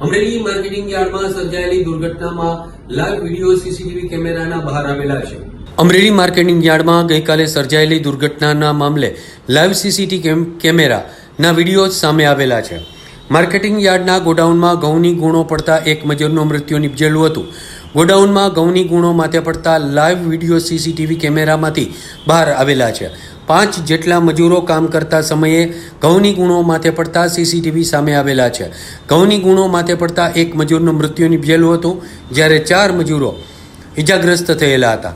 Amreli marketing યાર્ડમાં સર્જાયેલી દુર્ઘટનામાં લાઈવ વીડિયો સીસીટીવી કેમેરાના બહાર આવેલા છે. અમરેલી માર્કેટિંગ યાર્ડમાં ગઈકાલે સર્જાયેલી દુર્ઘટનાના મામલે લાઈવ સીસીટીવી કેમેરાના વીડિયો સામે આવેલા છે. માર્કેટિંગ યાર્ડના ગોડાઉનમાં ઘઉંની ગુણો પડતા એક મજૂરનું મૃત્યુ નિપજેલું હતું. ગોડાઉનમાં ઘઉંની ગુણો માથે પડતા લાઈવ વીડિયો સીસીટીવી કેમેરામાંથી બહાર આવેલા છે. પાંચ જેટલા મજૂરો કામ કરતા સમયે ઘઉંની ગુણો માથે પડતા સીસીટીવી સામે આવેલા છે. ઘઉંની ગુણો માથે પડતા એક મજૂરનું મૃત્યુ નિપજેલું હતું, જ્યારે ચાર મજૂરો ઇજાગ્રસ્ત થયેલા હતા.